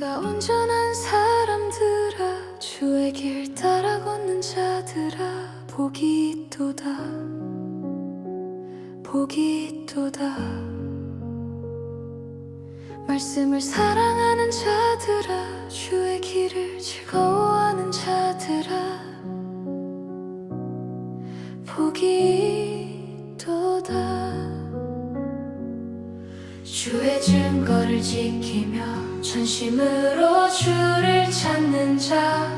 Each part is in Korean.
네가 온전한 사람들아 주의 길 따라 걷는 자들아 복이 있도다. 복이 있도다. 말씀을 사랑하는 자들아 주의 길을 즐거워하는 자들아. 복이 증거를 지키며 전심으로 주를 찾는 자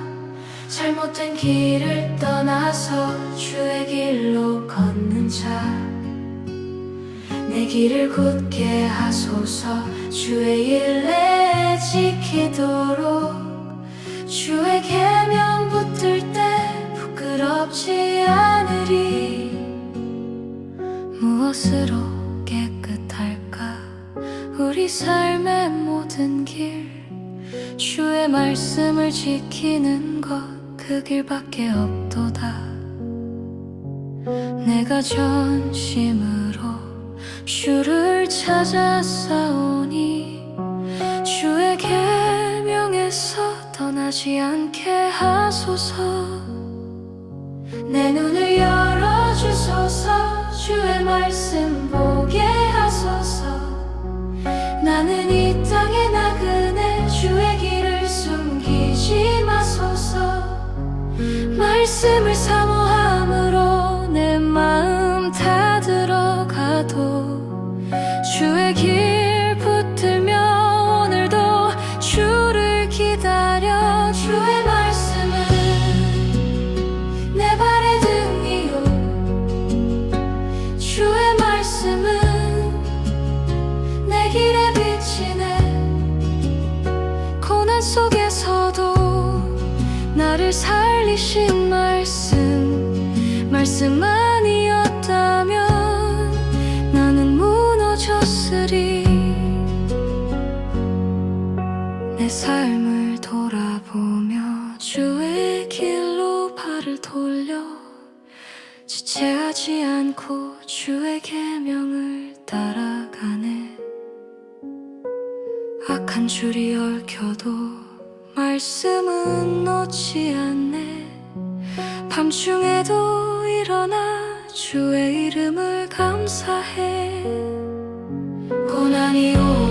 잘못된 길을 떠나서 주의 길로 걷는 자. 내 길을 굳게 하소서 주의 일내 지키도록. 주의 계명 붙들 때 부끄럽지 않으리. 무엇으로 우리 삶의 모든 길 주의 말씀을 지키는 것 그 길밖에 없도다. 내가 전심으로 주를 찾아 싸우니 주의 계명에서 떠나지 않게 하소서. 내 눈을 열어주소서 주의 말씀 보 말씀을 사모함으로 내 마음 다 들어가도 주의 길 붙들며 오늘도 주를 기다려 주의 말씀은 내 발의 등이요. 주의 말씀은 내 길의 빛이네. 고난 속에서도 살리신 말씀 말씀 아니었다면 나는 무너졌으리. 내 삶을 돌아보며 주의 길로 발을 돌려 지체하지 않고 주의 계명을 따라가네. 악한 줄이 얽혀도 말씀은 놓지 않네. 밤중에도 일어나 주의 이름을 감사해. 고난이 오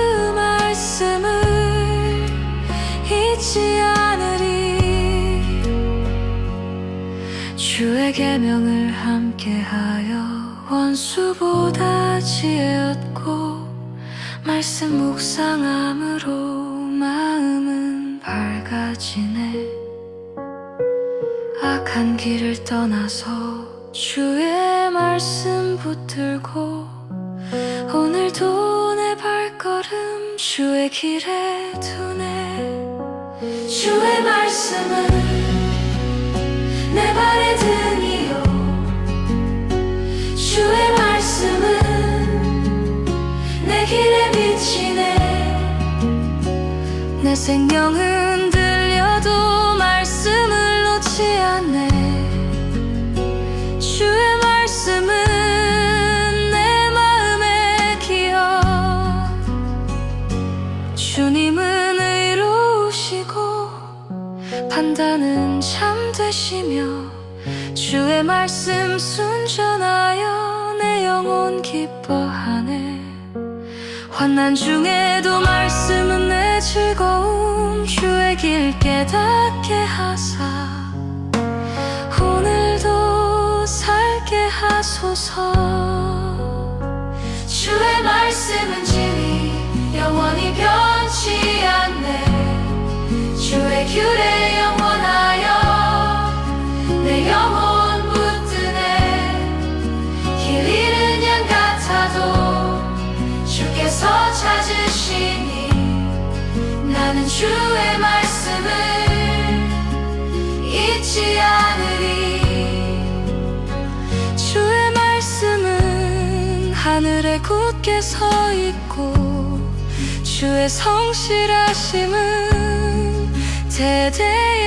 그 말씀을 잊지 않으리. 주의 계명을 함께하여 원수보다 지혜 얻고 말씀 묵상함으로 마음은 밝아지네. 악한 길을 떠나서 주의 말씀 붙들고 오늘도 걸음 주의 길에 두네. 주의 말씀은 내 발의 등이요. 주의 말씀은 내 길의 빛이네. 내 생명은 참되시며 주의 말씀 순전하여 내 영혼 기뻐하네. 환난 중에도 말씀은 내 즐거움 주의 길 깨닫게 하사. 오늘도 살게 하소서. 주의 말씀은 주의 말씀을 잊지 않으리. 주의 말씀은 하늘에 굳게 서 있고 주의 성실하심은 대대에